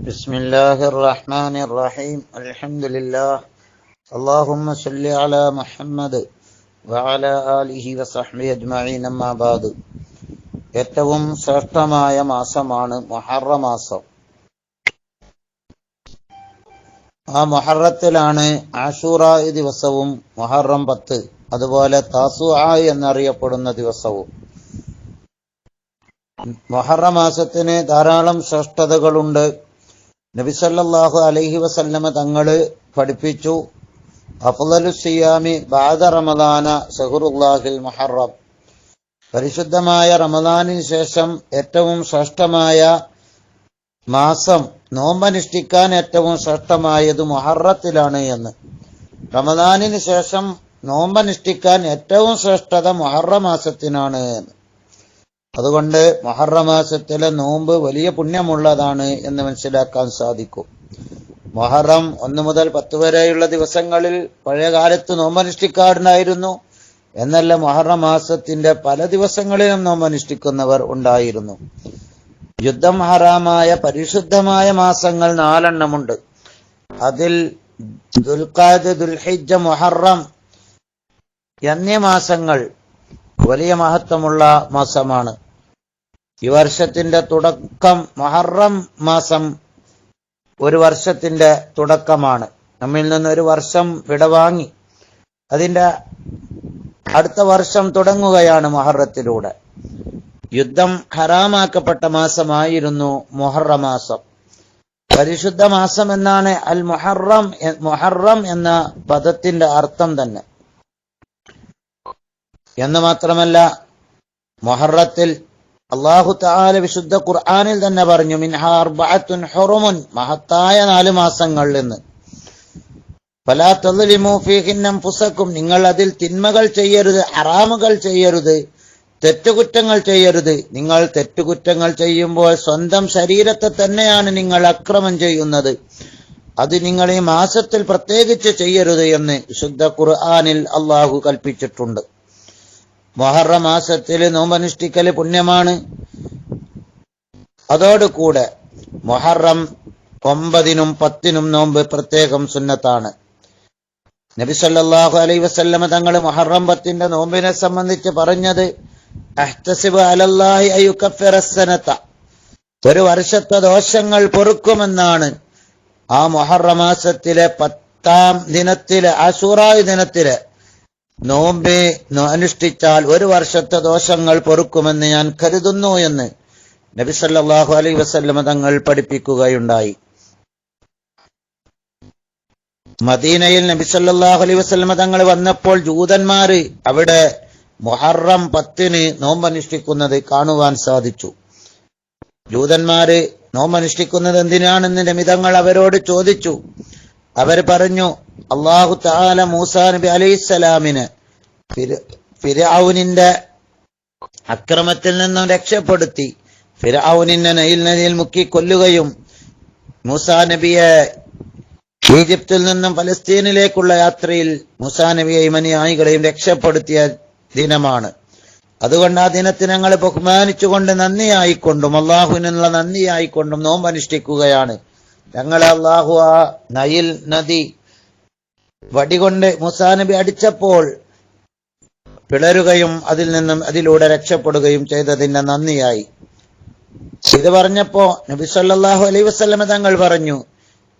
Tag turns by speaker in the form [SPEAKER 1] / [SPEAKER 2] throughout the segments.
[SPEAKER 1] بسم الله الرحمن الرحيم الحمد لله اللهم صل على محمد وعلى آله وصحبه أجمعين أما بعد ഏറ്റവും ശ്രേഷ്ഠമായ മാസമാണ് മൊഹറ മാസം ആ മൊഹറത്തിലാണ് ആഷൂറ ദിവസവും മൊഹറം പത്ത് അതുപോലെ താസു എന്നറിയപ്പെടുന്ന ദിവസവും മൊഹറ മാസത്തിന് ധാരാളം ശ്രേഷ്ഠതകളുണ്ട് നബിസല്ലാഹു അലൈഹി വസല്ലമ തങ്ങൾ പഠിപ്പിച്ചു അഫ്ലലു സിയാമി ബാദ റമദാന സഹുറുല്ലാഹിൽ മുഹറം. പരിശുദ്ധമായ റമദാനിന് ശേഷം ഏറ്റവും ശ്രേഷ്ഠമായ മാസം നോമ്പനുഷ്ഠിക്കാൻ ഏറ്റവും ശ്രേഷ്ഠമായത് മുഹറത്തിലാണ് എന്ന്. റമദാനിന് ശേഷം നോമ്പനുഷ്ഠിക്കാൻ ഏറ്റവും ശ്രേഷ്ഠത മുഹറ മാസത്തിനാണ് എന്ന്. അതുകൊണ്ട് മഹറമാസത്തിലെ നോമ്പ് വലിയ പുണ്യമുള്ളതാണ് എന്ന് മനസ്സിലാക്കാൻ സാധിക്കും. മൊഹറം ഒന്ന് മുതൽ പത്ത് വരെയുള്ള ദിവസങ്ങളിൽ പഴയ കാലത്ത് നോമ്പനുഷ്ഠിക്കാറുണ്ടായിരുന്നു എന്നല്ല മഹറമാസത്തിന്റെ പല ദിവസങ്ങളിലും നോമ്പനുഷ്ഠിക്കുന്നവർ ഉണ്ടായിരുന്നു. യുദ്ധം ഹറാമായ പരിശുദ്ധമായ മാസങ്ങൾ നാലെണ്ണമുണ്ട്. അതിൽ ദുൽഖാദ് ദുൽഹിജ മൊഹറം എന്നീ മാസങ്ങൾ വലിയ മഹത്വമുള്ള മാസമാണ്. ഈ വർഷത്തിന്റെ തുടക്കം മഹറം മാസം ഒരു വർഷത്തിന്റെ തുടക്കമാണ്. നമ്മിൽ നിന്ന് ഒരു വർഷം വിടവാങ്ങി. അതിന്റെ അടുത്ത വർഷം തുടങ്ങുകയാണ് മഹറത്തിലൂടെ. യുദ്ധം ഹറാമാക്കപ്പെട്ട മാസമായിരുന്നു മൊഹറ മാസം. പരിശുദ്ധ മാസം എന്നാണ് അൽ മൊഹറം മൊഹറം എന്ന പദത്തിന്റെ അർത്ഥം തന്നെ. എന്ന് മാത്രമല്ല മൊഹറത്തിൽ അള്ളാഹു താല വിശുദ്ധ ഖുർആാനിൽ തന്നെ പറഞ്ഞു മിൻഹാർബഅത്തുൻ ഹുറുമുൻ മഹത്തായ നാല് മാസങ്ങൾ എന്ന്. ഫലാ തദ്ലിമു ഫീഹിന്നം പുസക്കും നിങ്ങൾ അതിൽ തിന്മകൾ ചെയ്യരുത് അറാമുകൾ ചെയ്യരുത് തെറ്റുകുറ്റങ്ങൾ ചെയ്യരുത്. നിങ്ങൾ തെറ്റുകുറ്റങ്ങൾ ചെയ്യുമ്പോൾ സ്വന്തം ശരീരത്തെ തന്നെയാണ് നിങ്ങൾ അക്രമം ചെയ്യുന്നത്. അത് നിങ്ങൾ ഈ മാസത്തിൽ പ്രത്യേകിച്ച് ചെയ്യരുത് എന്ന് വിശുദ്ധ ഖുർആാനിൽ അള്ളാഹു കൽപ്പിച്ചിട്ടുണ്ട്. മൊഹറ മാസത്തിൽ നോമ്പനുഷ്ഠിക്കൽ പുണ്യമാണ്. അതോടുകൂടെ മൊഹറം ഒമ്പതിനും പത്തിനും നോമ്പ് പ്രത്യേകം സുന്നത്താണ്. നബിസല്ലാഹു അലൈ വസല്ലമ തങ്ങൾ മൊഹറം പത്തിന്റെ നോമ്പിനെ സംബന്ധിച്ച് പറഞ്ഞത് അലല്ലാഹി ഒരു വർഷത്തെ ദോഷങ്ങൾ പൊറുക്കുമെന്നാണ് ആ മൊഹറ മാസത്തിലെ പത്താം ദിനത്തിലെ ആശൂറായി ദിനത്തിലെ നോമ്പെ അനുഷ്ഠിച്ചാൽ ഒരു വർഷത്തെ ദോഷങ്ങൾ പൊറുക്കുമെന്ന് ഞാൻ കരുതുന്നു എന്ന് നബി നബിസല്ലാഹു അലൈ വസല്ലമ തങ്ങൾ പഠിപ്പിക്കുകയുണ്ടായി. മദീനയിൽ നബി നബിസല്ലാഹു അലൈ വസല്ലമ തങ്ങൾ വന്നപ്പോൾ ജൂതന്മാർ അവിടെ മൊഹറം പത്തിന് നോമ്പനുഷ്ഠിക്കുന്നത് കാണുവാൻ സാധിച്ചു. ജൂതന്മാര് നോമ്പനുഷ്ഠിക്കുന്നത് എന്തിനാണെന്ന് നമിതങ്ങൾ അവരോട് ചോദിച്ചു. അവർ പറഞ്ഞു അള്ളാഹു താല മൂസാ നബി അലൈഹിസ്സലാമിന് ഫിരാവുനിന്റെ അക്രമത്തിൽ നിന്നും രക്ഷപ്പെടുത്തി. ഫിരാവുനിന്റെ നയിൽ നദിയിൽ മുക്കി കൊല്ലുകയും മൂസാ നബിയെ ഈജിപ്തിൽ നിന്നും ഫലസ്തീനിലേക്കുള്ള യാത്രയിൽ മൂസാ നബിയെയും അനുയായികളെയും രക്ഷപ്പെടുത്തിയ ദിനമാണ്. അതുകൊണ്ട് ആ ദിനത്തെ ഞങ്ങൾ ബഹുമാനിച്ചുകൊണ്ട് നന്ദിയായിക്കൊണ്ടും അള്ളാഹുവിനുള്ള നന്ദിയായിക്കൊണ്ടും നോമ്പനുഷ്ഠിക്കുകയാണ്. ഞങ്ങൾ അള്ളാഹു ആ നയിൽ നദി വടികൊണ്ട് മുസാ നബി അടിച്ചപ്പോൾ പിളരുകയും അതിൽ നിന്നും അതിലൂടെ രക്ഷപ്പെടുകയും ചെയ്തതിന്റെ നന്ദിയായി. ഇത് പറഞ്ഞപ്പോ നബി സല്ലാഹു അലൈ വസ്ലമ തങ്ങൾ പറഞ്ഞു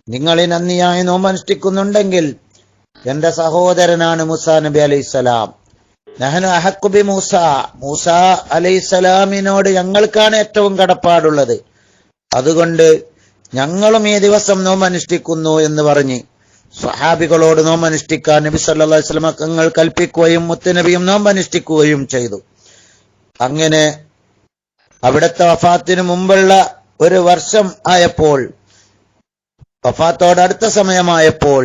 [SPEAKER 1] നിങ്ങളെ ഈ നന്ദിയായി നോമനുഷ്ഠിക്കുന്നുണ്ടെങ്കിൽ എന്റെ സഹോദരനാണ് മുസാ നബി അലൈഹിസ്സലാം നഹനു അഹക്കുബി മൂസ. മൂസ അലൈഹിസ്സലാമിനോട് ഞങ്ങൾക്കാണ് ഏറ്റവും കടപ്പാടുള്ളത്. അതുകൊണ്ട് ഞങ്ങളും ഈ ദിവസം നോമനുഷ്ഠിക്കുന്നു എന്ന് പറഞ്ഞ് സ്വഹാബികളോട് നോമ്പനുഷ്ഠിക്കാൻ നബി സല്ലാ വസ്ലമക്കങ്ങൾ കൽപ്പിക്കുകയും മുത്തനബിയും നോമ്പനുഷ്ഠിക്കുകയും ചെയ്തു. അങ്ങനെ അവിടുത്തെ വഫാത്തിന് മുമ്പുള്ള ഒരു വർഷം ആയപ്പോൾ വഫാത്തോട് അടുത്ത സമയമായപ്പോൾ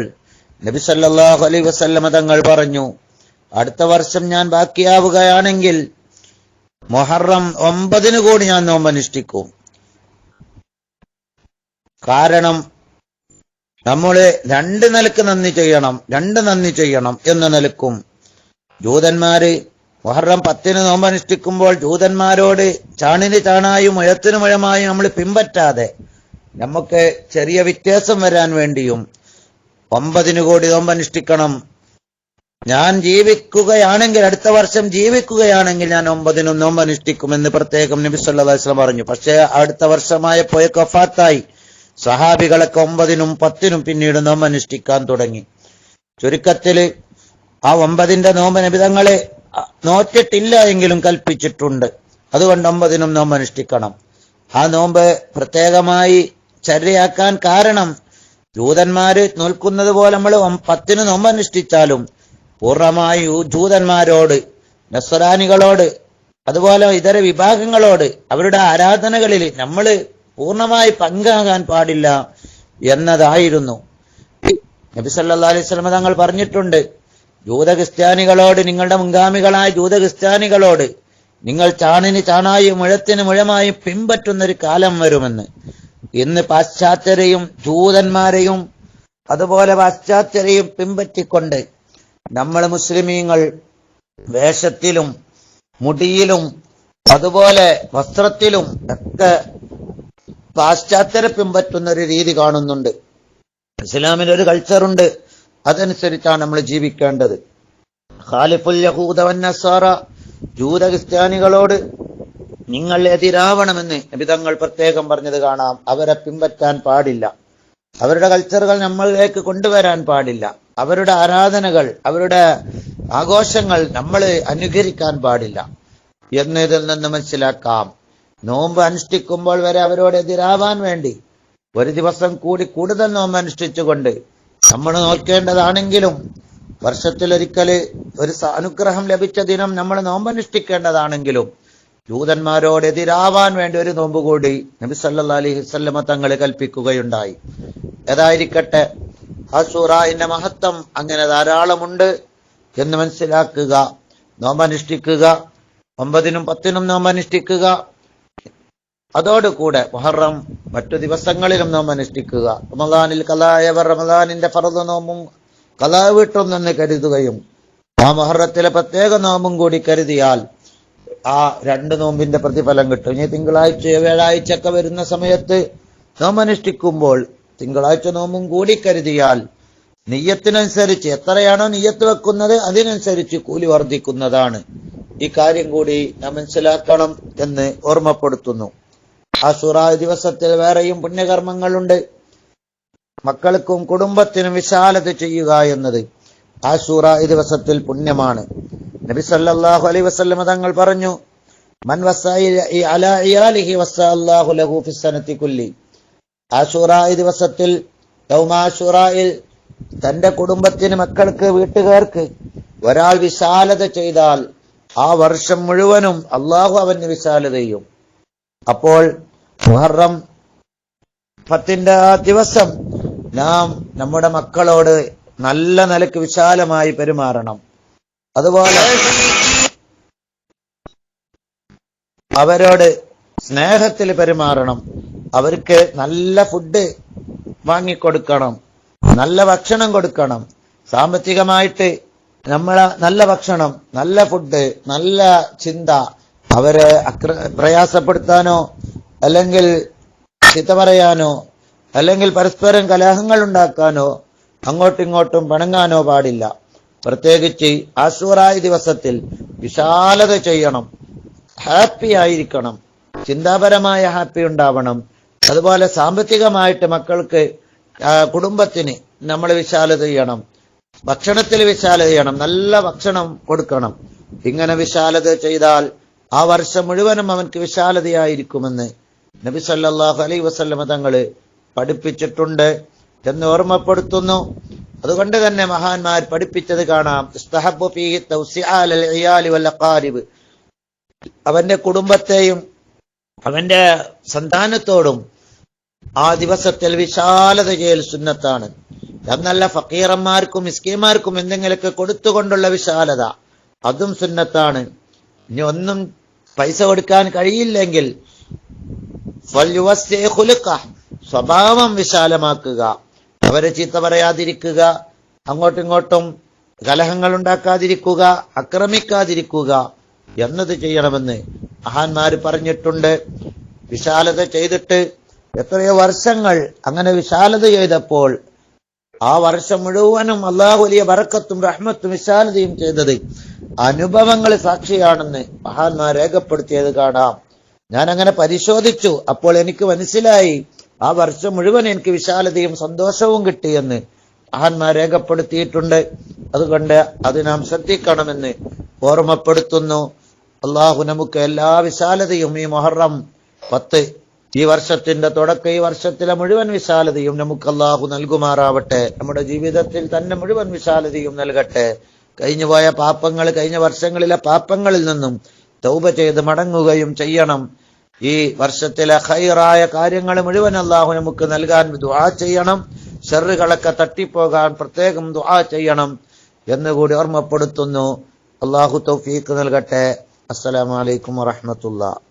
[SPEAKER 1] നബി സല്ലാഹു അലൈ വസല്ലമ തങ്ങൾ പറഞ്ഞു അടുത്ത വർഷം ഞാൻ ബാക്കിയാവുകയാണെങ്കിൽ മൊഹറം ഒമ്പതിന് കൂടി ഞാൻ നോമ്പനുഷ്ഠിക്കും കാരണം നമ്മൾ രണ്ട് നിലയ്ക്ക് നന്ദി ചെയ്യണം രണ്ട് നന്ദി ചെയ്യണം എന്ന നിലക്കും ജൂതന്മാര് മുഹറം പത്തിന് നോമ്പനുഷ്ഠിക്കുമ്പോൾ ജൂതന്മാരോട് ചാണിന് ചാണായും മുഴത്തിന് മുഴമായും നമ്മൾ പിൻപറ്റാതെ നമുക്ക് ചെറിയ വ്യത്യാസം വരാൻ വേണ്ടിയും ഒമ്പതിന് കോടി നോമ്പനുഷ്ഠിക്കണം ഞാൻ ജീവിക്കുകയാണെങ്കിൽ അടുത്ത വർഷം ജീവിക്കുകയാണെങ്കിൽ ഞാൻ ഒമ്പതിനും നോമ്പനുഷ്ഠിക്കുമെന്ന് പ്രത്യേകം നബി വസല്ലം പറഞ്ഞു. പക്ഷേ അടുത്ത വർഷമായപ്പോൾ കഫാത്തായി സഹാബികളൊക്കെ ഒമ്പതിനും പത്തിനും പിന്നീട് നോമ്പ് അനുഷ്ഠിക്കാൻ തുടങ്ങി. ചുരുക്കത്തിൽ ആ ഒമ്പതിന്റെ നോമ്പ് നബിതങ്ങളെ നോറ്റിട്ടില്ല എങ്കിലും കൽപ്പിച്ചിട്ടുണ്ട്. അതുകൊണ്ട് ഒമ്പതിനും നോമ്പ് അനുഷ്ഠിക്കണം. ആ നോമ്പ് പ്രത്യേകമായി ചര്യയാക്കാൻ കാരണം ജൂതന്മാര് നോൽക്കുന്നത് പോലെ നമ്മൾ പത്തിന് നോമ്പ് അനുഷ്ഠിച്ചാലും പൂർണമായി ജൂതന്മാരോട് നസ്വരാനികളോട് അതുപോലെ ഇതര വിഭാഗങ്ങളോട് അവരുടെ ആരാധനകളിൽ നമ്മൾ പൂർണമായി പങ്കാകാൻ പാടില്ല എന്നതായിരുന്നു. നബി സല്ലാ അലൈഹി സ്വലമ തങ്ങൾ പറഞ്ഞിട്ടുണ്ട് ജൂത ക്രിസ്ത്യാനികളോട് നിങ്ങളുടെ മുൻഗാമികളായ ജൂത ക്രിസ്ത്യാനികളോട് നിങ്ങൾ ചാണിന് ചാണായും മുഴത്തിന് മുഴമായും പിൻപറ്റുന്ന ഒരു കാലം വരുമെന്ന്. ഇന്ന് പാശ്ചാത്യരെയും ജൂതന്മാരെയും അതുപോലെ പാശ്ചാത്യരെയും പിൻപറ്റിക്കൊണ്ട് നമ്മൾ മുസ്ലിമീങ്ങൾ വേഷത്തിലും മുടിയിലും അതുപോലെ വസ്ത്രത്തിലും ഒക്കെ പാശ്ചാത്യരെ പിൻപറ്റുന്ന ഒരു രീതി കാണുന്നുണ്ട്. ഇസ്ലാമിന് ഒരു കൾച്ചറുണ്ട് അതനുസരിച്ചാണ് നമ്മൾ ജീവിക്കേണ്ടത്. ഖാലിഫുൽ യഹൂദ വന്നസാറ ജൂത ക്രിസ്ത്യാനികളോട് നിങ്ങൾ എതിരാവണമെന്ന് നബിതങ്ങൾ പ്രത്യേകം പറഞ്ഞത് കാണാം. അവരെ പിൻപറ്റാൻ പാടില്ല. അവരുടെ കൾച്ചറുകൾ നമ്മളിലേക്ക് കൊണ്ടുവരാൻ പാടില്ല. അവരുടെ ആരാധനകൾ അവരുടെ ആഘോഷങ്ങൾ നമ്മൾ അനുകരിക്കാൻ പാടില്ല. എന്നതിൽ നിന്ന് മനസ്സിലാക്കാം. നോമ്പ് അനുഷ്ഠിക്കുമ്പോൾ വരെ അവരോട് എതിരാവാൻ വേണ്ടി ഒരു ദിവസം കൂടി കൂടുതൽ നോമ്പ് അനുഷ്ഠിച്ചുകൊണ്ട് നമ്മൾ നോക്കേണ്ടതാണെങ്കിലും വർഷത്തിലൊരിക്കൽ ഒരു അനുഗ്രഹം ലഭിച്ച ദിനം നമ്മൾ നോമ്പനുഷ്ഠിക്കേണ്ടതാണെങ്കിലും ജൂതന്മാരോട് എതിരാവാൻ വേണ്ടി ഒരു നോമ്പ് കൂടി നബി സല്ലാ അലൈഹി വസല്ലമ തങ്ങൾ കൽപ്പിക്കുകയുണ്ടായി. ഏതായിരിക്കട്ടെ ഹസൂറായിന്റെ മഹത്വം അങ്ങനെ ധാരാളമുണ്ട് എന്ന് മനസ്സിലാക്കുക നോമ്പനുഷ്ഠിക്കുക ഒമ്പതിനും പത്തിനും നോമ്പനുഷ്ഠിക്കുക അതോടുകൂടെ മുഹറം മറ്റു ദിവസങ്ങളിലും നാം അനുഷ്ഠിക്കുക. റമദാനിൽ കലായവർ റമദാനിന്റെ ഫറദ് നോമ്പും കലാ നിന്ന് കരുതുകയും ആ മുഹറത്തിലെ പ്രത്യേക നോമ്പും കൂടി കരുതിയാൽ ആ രണ്ട് നോമ്പിന്റെ പ്രതിഫലം കിട്ടും. ഇനി തിങ്കളാഴ്ച വ്യാഴാഴ്ച ഒക്കെ വരുന്ന സമയത്ത് നോമ്പ് അനുഷ്ഠിക്കുമ്പോൾ തിങ്കളാഴ്ച നോമ്പും കൂടി കരുതിയാൽ നെയ്യത്തിനനുസരിച്ച് എത്രയാണോ നെയ്യത്ത് വെക്കുന്നത് അതിനനുസരിച്ച് കൂലി വർദ്ധിക്കുന്നതാണ്. ഈ കാര്യം കൂടി നാം മനസ്സിലാക്കണം എന്ന് ഓർമ്മപ്പെടുത്തുന്നു. ആ ദിവസത്തിൽ വേറെയും പുണ്യകർമ്മങ്ങളുണ്ട്. മക്കൾക്കും കുടുംബത്തിനും വിശാലത ചെയ്യുക എന്നത് ആ ദിവസത്തിൽ പുണ്യമാണ്. നബി സല്ലാഹു അലൈ വസ്ലമ തങ്ങൾ പറഞ്ഞു മൻ കുല്ലി. ആ ദിവസത്തിൽ യൗമാഷുറായിൽ തന്റെ കുടുംബത്തിന് മക്കൾക്ക് വീട്ടുകാർക്ക് ഒരാൾ വിശാലത ചെയ്താൽ ആ വർഷം മുഴുവനും അള്ളാഹു അവന് വിശാലതയും അപ്പോൾ മുഹറം പത്തിന്റെ ആ ദിവസം നാം നമ്മുടെ മക്കളോട് നല്ല നിലയ്ക്ക് വിശാലമായി പെരുമാറണം. അതുപോലെ അവരോട് സ്നേഹത്തിൽ പെരുമാറണം. അവർക്ക് നല്ല ഫുഡ് വാങ്ങിക്കൊടുക്കണം. നല്ല ഭക്ഷണം കൊടുക്കണം. സാമ്പത്തികമായിട്ട് നമ്മളെ നല്ല ഭക്ഷണം നല്ല ഫുഡ് നല്ല ചിന്ത അവരെ പ്രയാസപ്പെടുത്താനോ അല്ലെങ്കിൽ ചിത്ത പറയാനോ അല്ലെങ്കിൽ പരസ്പരം കലഹങ്ങൾ ഉണ്ടാക്കാനോ അങ്ങോട്ടിങ്ങോട്ടും പണങ്ങാനോ പാടില്ല. പ്രത്യേകിച്ച് ആശുറായ ദിവസത്തിൽ വിശാലത ചെയ്യണം ഹാപ്പി ആയിരിക്കണം ചിന്താപരമായ ഹാപ്പി ഉണ്ടാവണം. അതുപോലെ സാമ്പത്തികമായിട്ട് മക്കൾക്ക് കുടുംബത്തിന് നമ്മൾ വിശാലത ചെയ്യണം. ഭക്ഷണത്തിൽ വിശാലത ചെയ്യണം നല്ല ഭക്ഷണം കൊടുക്കണം. ഇങ്ങനെ വിശാലത ചെയ്താൽ ആ വർഷം മുഴുവനും അവൻക്ക് വിശാലതയായിരിക്കുമെന്ന് നബി സല്ലാഹു അലൈ വസല്ലമ തങ്ങൾ പഠിപ്പിച്ചിട്ടുണ്ട് എന്ന് ഓർമ്മപ്പെടുത്തുന്നു. അതുകൊണ്ട് തന്നെ മഹാന്മാർ പഠിപ്പിച്ചത് കാണാം. അവന്റെ കുടുംബത്തെയും അവന്റെ സന്താനത്തോടും ആ ദിവസത്തിൽ വിശാലത ചെയ്യൽ സുന്നത്താണ്. എന്നല്ല ഫക്കീറന്മാർക്കും മിസ്കീമാർക്കും എന്തെങ്കിലുമൊക്കെ കൊടുത്തുകൊണ്ടുള്ള വിശാലത. അതും സുന്നത്താണ്. ഇനി ഒന്നും പൈസ കൊടുക്കാൻ കഴിയില്ലെങ്കിൽ സ്വഭാവം വിശാലമാക്കുക. അവരെ ചീത്ത പറയാതിരിക്കുക. അങ്ങോട്ടും ഇങ്ങോട്ടും കലഹങ്ങൾ ഉണ്ടാക്കാതിരിക്കുക ആക്രമിക്കാതിരിക്കുക എന്നത് ചെയ്യണമെന്ന് മഹാന്മാർ പറഞ്ഞിട്ടുണ്ട്. വിശാലത ചെയ്തിട്ട് എത്രയോ വർഷങ്ങൾ അങ്ങനെ വിശാലത ചെയ്തപ്പോൾ ആ വർഷം മുഴുവനും അള്ളാഹു വലിയ വറക്കത്തും റഹ്മത്തും വിശാലതയും ചെയ്തത് അനുഭവങ്ങൾ സാക്ഷിയാണെന്ന് മഹാന്മാർ രേഖപ്പെടുത്തിയത് കാണാം. ഞാൻ അങ്ങനെ പരിശോധിച്ചു. അപ്പോൾ എനിക്ക് മനസ്സിലായി. ആ വർഷം മുഴുവൻ എനിക്ക് വിശാലതയും സന്തോഷവും കിട്ടിയെന്ന് മഹാന്മാർ രേഖപ്പെടുത്തിയിട്ടുണ്ട്. അതുകൊണ്ട് അത് നാം ശ്രദ്ധിക്കണമെന്ന് ഓർമ്മപ്പെടുത്തുന്നു. അള്ളാഹു നമുക്ക് എല്ലാ വിശാലതയും ഈ മൊഹറം പത്ത് ഈ വർഷത്തിന്റെ തുടക്ക ഈ വർഷത്തിലെ മുഴുവൻ വിശാലതയും നമുക്ക് അള്ളാഹു നൽകുമാറാവട്ടെ. നമ്മുടെ ജീവിതത്തിൽ തന്നെ മുഴുവൻ വിശാലതയും നൽകട്ടെ. കഴിഞ്ഞുപോയ പാപ്പങ്ങൾ കഴിഞ്ഞ വർഷങ്ങളിലെ പാപ്പങ്ങളിൽ നിന്നും തൗബ ചെയ്ത് മടങ്ങുകയും ചെയ്യണം. ഈ വർഷത്തിലെ ഹൈറായ കാര്യങ്ങൾ മുഴുവൻ അള്ളാഹു നമുക്ക് നൽകാൻ ദുആ ചെയ്യണം. ഷെറുകളൊക്കെ തട്ടിപ്പോകാൻ പ്രത്യേകം ദുആ ചെയ്യണം എന്നുകൂടി ഓർമ്മപ്പെടുത്തുന്നു. അള്ളാഹു തൗഫീഖ് നൽകട്ടെ. അസ്സലാമു അലൈക്കും വറഹ്മത്തുള്ളാഹി